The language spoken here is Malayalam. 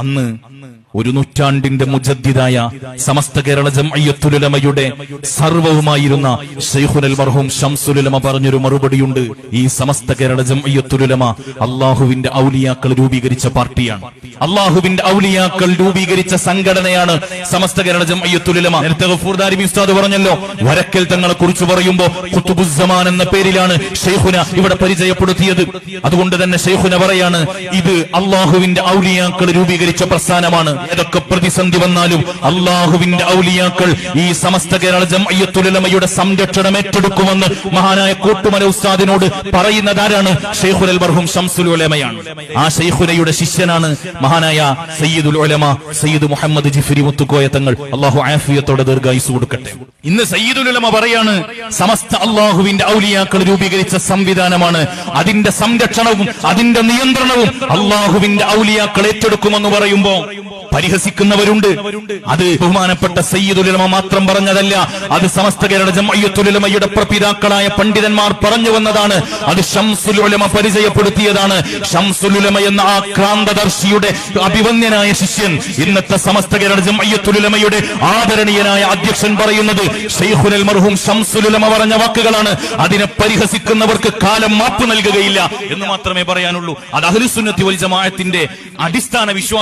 അന്ന് ഒരു നൂറ്റാണ്ടിന്റെ മുജദ്ദിദായ സമസ്ത കേരള ജംഅയ്യത്തുലമയുടെ സർവവുമായിരുന്ന ഷെയ്ഖുൽ മർഹൂം ഷംസുലമ പറഞ്ഞൊരു മറുപടിയുണ്ട്. ഈ സമസ്ത കേരള ജംഅയ്യത്തുലമ അള്ളാഹുവിന്റെ ഔലിയാക്കൾ രൂപീകരിച്ച പാർട്ടിയാണ്. അള്ളാഹുവിന്റെ ഔലിയാക്കൾ രൂപീകരിച്ച സംഘടനയാണ് സമസ്ത കേരള ജംഅയ്യത്തുലമ നേരത്തെ ഉസ്താദ് പറഞ്ഞല്ലോ വരക്കൽ തങ്ങളെ കുറിച്ച് പറയുമ്പോൾ കുത്തുബുസമാൻ എന്ന പേരിലാണ് ഷെയ്ഖുന ഇവിടെ പരിചയപ്പെടുത്തിയത്. അതുകൊണ്ട് തന്നെ ഷെയ്ഖുന പറയാണ് ഇത് അള്ളാഹുവിന്റെ ഔലിയാക്കൾ രൂപീകരിച്ച പ്രസ്ഥാനമാണ്. ഏതൊക്കെ പ്രതിസന്ധി വന്നാലും അള്ളാഹുവിന്റെ ഔലിയാക്കൾ ഈ സമസ്ത കേരള ജംഅയ്യത്തുലമയുടെ സംരക്ഷണം ഏറ്റെടുക്കുമെന്ന് മഹാനായ കൂട്ടുമല ഉസ്താദിനോട് പറയുന്നത് ആരാണ് ഷെയ്ഖുൽ ബർഹും ഷംസുൽ ഉലമയാണ്. ആ ഷെയ്ഖുനയുടെ ശിഷ്യനാണ് മഹാനായ സയ്യിദുൽ ഉലമ സയ്യിദ് മുഹമ്മദ് ജിഫിരി മുത്തുക്കോയ തങ്ങൾ. അള്ളാഹു ആഫിയത്തോടെ ദീർഘായുസ് കൊടുക്കട്ടെ. ഇന്ന് സയ്യിദുൽ ഉലമ പറയാണ് സമസ്ത അള്ളാഹുവിന്റെ ഔലിയാക്കൾ രൂപീകരിച്ച സംവിധാനമാണ്. അതിന്റെ സംരക്ഷണവും അതിന്റെ നിയന്ത്രണവും അള്ളാഹുവിന്റെ ഔലിയാക്കൾ ഏറ്റെടുക്കുമെന്ന് പറയുമ്പോ പരിഹസിക്കുന്നവരുണ്ട്. അത് ബഹുമാനപ്പെട്ട സയ്യിദുലമ മാത്രം പറഞ്ഞതല്ല അത് സമസ്ത കേരള പ്രപിതാക്കളായ പണ്ഡിതന്മാർ പറഞ്ഞു വന്നതാണ്. അത് ഷംസുലുലമ പരിചയപ്പെടുത്തിയതാണ്. ഷംസുലുലമ എന്ന ആ ക്രാന്തദർശിയുടെ അഭിവന്യനായ ശിഷ്യൻ ഇന്നത്തെ സമസ്ത കേരള ജമയ്യത്തുലമയുടെ ആദരണീയനായ അധ്യക്ഷൻ പറയുന്നത് ഷെയ്ഖുനൽ മർഹൂം ഷംസുലുലമ പറഞ്ഞ വാക്കുകളാണ്. അതിനെ പരിഹസിക്കുന്നവർക്ക് കാലം മാപ്പ് നൽകുകയില്ല എന്ന് മാത്രമേ പറയാനുള്ളൂ. അത് അഹ്ലുസുന്നത്തി വൽ ജമാഅത്തിന്റെ അടിസ്ഥാന വിശ്വാസം